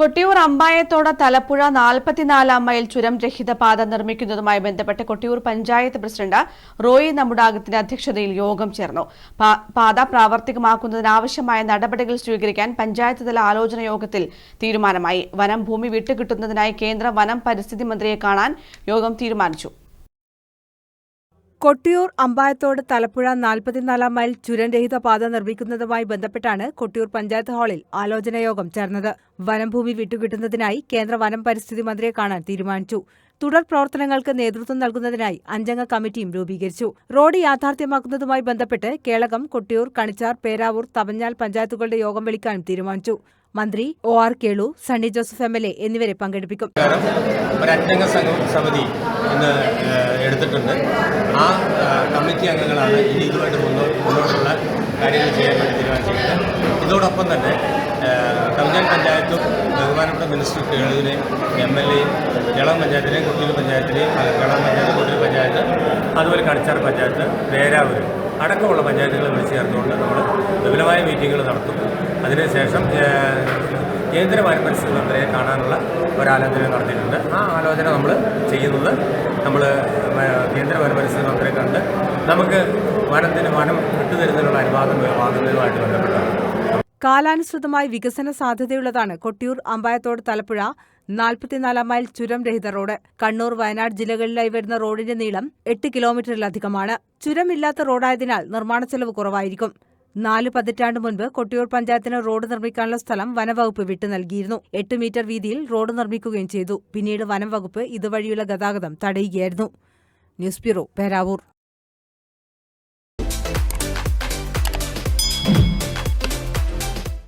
കൊട്ടിയൂർ അമ്പായത്തോട് തലപ്പുഴ നാൽപ്പത്തിനാലാം മൈൽ ചുരം രഹിത പാത നിർമ്മിക്കുന്നതുമായി ബന്ധപ്പെട്ട് കൊട്ടിയൂർ പഞ്ചായത്ത് പ്രസിഡന്റ് റോയി നമ്മുടാകത്തിന്റെ അധ്യക്ഷതയിൽ യോഗം ചേർന്നു. പാത പ്രാവർത്തികമാക്കുന്നതിനാവശ്യമായ നടപടികൾ സ്വീകരിക്കാൻ പഞ്ചായത്ത് തല ആലോചന യോഗത്തിൽ തീരുമാനമായി. വനം ഭൂമി വിട്ടുകിട്ടുന്നതിനായി കേന്ദ്ര വനം പരിസ്ഥിതി മന്ത്രിയെ കാണാൻ യോഗം തീരുമാനിച്ചു. കൊട്ടിയൂർ അമ്പായത്തോട് തലപ്പുഴ നാൽപ്പത്തിനാലാം മൈൽ ചുരൻരഹിത പാത നിർമ്മിക്കുന്നതുമായി ബന്ധപ്പെട്ടാണ് കൊട്ടിയൂർ പഞ്ചായത്ത് ഹാളിൽ ആലോചനായോഗം ചേർന്നത്. വനംഭൂമി വിട്ടുകിട്ടുന്നതിനായി കേന്ദ്ര വനം പരിസ്ഥിതി മന്ത്രിയെ കാണാൻ തീരുമാനിച്ചു. തുടർ പ്രവർത്തനങ്ങൾക്ക് നേതൃത്വം നൽകുന്നതിനായി അഞ്ചംഗ കമ്മിറ്റിയും രൂപീകരിച്ചു. റോഡ് യാഥാർത്ഥ്യമാക്കുന്നതുമായി ബന്ധപ്പെട്ട് കേളകം കൊട്ടിയൂർ കണിച്ചാർ പേരാവൂർ തവഞ്ഞാൽ പഞ്ചായത്തുകളുടെ യോഗം വിളിക്കാനും തീരുമാനിച്ചു. മന്ത്രി O R Kelu Sunny Joseph M L A എന്നിവരെ പങ്കെടുപ്പിക്കും. ഒരു അഞ്ചംഗ സമിതി ഇന്ന് എടുത്തിട്ടുണ്ട്. ആ കമ്മിറ്റി അംഗങ്ങളാണ് ഇനി ഇതുമായിട്ട് മുന്നോട്ട് മുന്നോട്ടുള്ള കാര്യങ്ങൾ ചെയ്യാൻ വേണ്ടി തീരുമാനിച്ചിരിക്കുന്നത്. ഇതോടൊപ്പം തന്നെ ഏഹ്, പഞ്ചായത്തും ബഹുമാനപ്പെട്ട മിനിസ്റ്റർ കേളുവിനെയും എം എൽ എയും കേളം പഞ്ചായത്തിനെയും കൊട്ടിയൂർ പഞ്ചായത്തിനെയും കേളം പഞ്ചായത്ത് കൊട്ടിയൂർ പഞ്ചായത്ത് അതുപോലെ കണിച്ചാർ പഞ്ചായത്ത് വേരാവൂർ അടക്കമുള്ള പഞ്ചായത്തുകളെ വിളിച്ചു ചേർത്തുകൊണ്ട് നമ്മൾ വിപുലമായ മീറ്റിങ്ങുകൾ നടത്തും. അതിനുശേഷം കേന്ദ്ര പരിസ്ഥിതി മന്ത്രിയെ കാണാനുള്ള ഒരാലോചന നടത്തിയിട്ടുണ്ട്. ആ ആലോചന നമ്മൾ ചെയ്യുന്നത് നമ്മൾ കേന്ദ്ര വനം പരിസ്ഥിതി മന്ത്രിയെ കണ്ട് നമുക്ക് വനത്തിന് വനം വിട്ടുതരുന്നതിനുള്ള അനുവാദം വാങ്ങുന്നതുമായിട്ട് ബന്ധപ്പെട്ടാണ് കാലാനുസൃതമായി വികസന സാധ്യതയുള്ളതാണ് കൊട്ടിയൂർ അമ്പായത്തോട് തലപ്പുഴ നാൽപ്പത്തിനാലാം മൈൽ ചുരം രഹിത റോഡ്. കണ്ണൂർ വയനാട് ജില്ലകളിലായി വരുന്ന റോഡിന്റെ നീളം എട്ട് കിലോമീറ്ററിലധികമാണ്. ചുരമില്ലാത്ത റോഡായതിനാൽ നിർമ്മാണ ചെലവ് കുറവായിരിക്കും. നാല് പതിറ്റാണ്ട് മുൻപ് കൊട്ടിയൂർ പഞ്ചായത്തിന് റോഡ് നിർമ്മിക്കാനുള്ള സ്ഥലം വനംവകുപ്പ് വിട്ടു നൽകിയിരുന്നു. എട്ട് മീറ്റർ വീതിയിൽ റോഡ് നിർമ്മിക്കുകയും ചെയ്തു. പിന്നീട് വനംവകുപ്പ് ഇതുവഴിയുള്ള ഗതാഗതം തടയുകയായിരുന്നു. News bureau Peravoor.